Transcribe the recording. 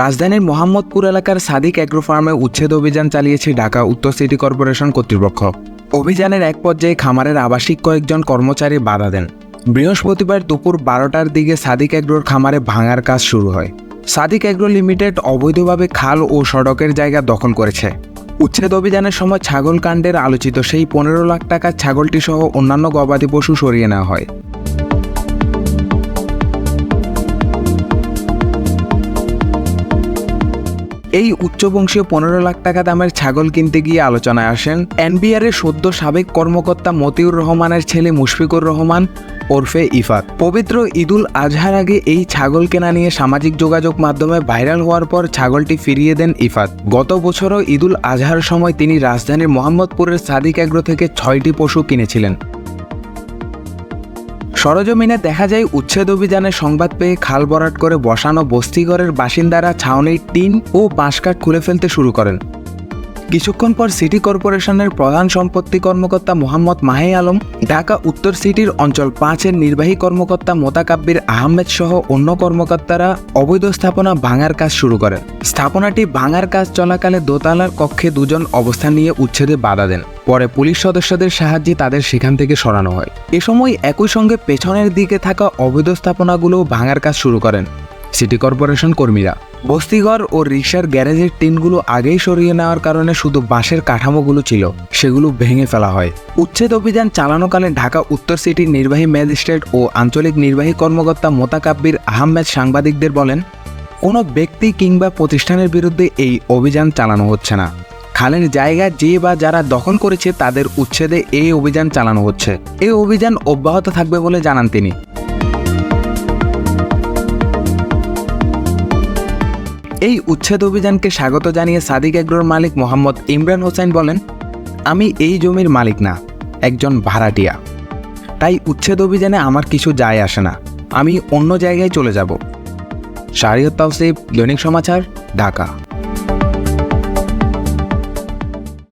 রাজধানীর মোহাম্মদপুর এলাকার সাদিক অ্যাগ্রো ফার্মে উচ্ছেদ অভিযান চালিয়েছে ঢাকা উত্তর সিটি কর্পোরেশন কর্তৃপক্ষ। অভিযানের এক পর্যায়ে খামারের আবাসিক কয়েকজন কর্মচারী বাধা দেন। বৃহস্পতিবার দুপুর বারোটার দিকে সাদিক অ্যাগ্রোর খামারে ভাঙার কাজ শুরু হয়। সাদিক অ্যাগ্রো লিমিটেড অবৈধভাবে খাল ও সড়কের জায়গা দখল করেছে। উচ্ছেদ অভিযানের সময় ছাগল কাণ্ডের আলোচিত সেই পনেরো লাখ টাকার ছাগলটি সহ অন্যান্য গবাদি পশু সরিয়ে নেওয়া হয়। এই উচ্চবংশীয় পনেরো লাখ টাকা দামের ছাগল কিনতে গিয়ে আলোচনায় আসেন এনবিআর এর সদ্য সাবেক কর্মকর্তা মতিউর রহমানের ছেলে মুশফিকুর রহমান ওরফে ইফাত। পবিত্র ঈদুল আজহার আগে এই ছাগল কেনা নিয়ে সামাজিক যোগাযোগ মাধ্যমে ভাইরাল হওয়ার পর ছাগলটি ফিরিয়ে দেন ইফাত। গত বছরও ঈদুল আজহার সময় তিনি রাজধানীর মোহাম্মদপুরের সাদিক এগ্রো থেকে ছয়টি পশু কিনেছিলেন। সরজমিনে দেখা যায় উচ্ছেদ অভিযানে সংবাদ পেয়ে খাল বরাট করে বসানো বস্তিগড়ের বাসিন্দারা ছাউনির টিন ও বাঁশকাঠ খুলে ফেলতে শুরু করেন। কিছুক্ষণ পর সিটি কর্পোরেশনের প্রধান সম্পত্তি কর্মকর্তা মোহাম্মদ মাহে আলম, ঢাকা উত্তর সিটির অঞ্চল পাঁচের নির্বাহী কর্মকর্তা মোতাকাব্বির আহমেদ সহ অন্য কর্মকর্তারা অবৈধ স্থাপনা ভাঙার কাজ শুরু করেন। স্থাপনাটি ভাঙার কাজ চলাকালে দোতলার কক্ষে দুজন অবস্থান নিয়ে উচ্ছেদে বাধা দেন। পরে পুলিশ সদস্যদের সাহায্যে তাদের সেখান থেকে সরানো হয়। এ সময় একই সঙ্গে পেছনের দিকে থাকা অবৈধ স্থাপনাগুলোও ভাঙার কাজ শুরু করেন। সিটি কর্পোরেশন কর্মীরা। বস্তিঘর ও রিক্সার গ্যারেজের টিনগুলো আগেই সরিয়ে নেওয়ার কারণে শুধু বাঁশের কাঠামোগুলো ছিল, সেগুলো ভেঙে ফেলা হয়। উচ্ছেদ অভিযান চালানোকালে ঢাকা উত্তর সিটির নির্বাহী ম্যাজিস্ট্রেট ও আঞ্চলিক নির্বাহী কর্মকর্তা মোতাকাব্বির আহমেদ সাংবাদিকদের বলেন, কোনো ব্যক্তি কিংবা প্রতিষ্ঠানের বিরুদ্ধে এই অভিযান চালানো হচ্ছে না। খালের জায়গা যে বা যারা দখল করেছে তাদের উচ্ছেদে এই অভিযান চালানো হচ্ছে। এই অভিযান অব্যাহত থাকবে বলে জানান তিনি। এই উচ্ছেদ অভিযানকে স্বাগত জানিয়ে সাদিক এগ্রোর মালিক মোহাম্মদ ইমরান হোসেন বলেন, আমি এই জমির মালিক না, একজন ভাড়াটিয়া। তাই উচ্ছেদ অভিযানে আমার কিছু যায় আসে না। আমি অন্য জায়গায় চলে যাব। শারিয়ত তাওসিফ, দৈনিক সমাচার, ঢাকা।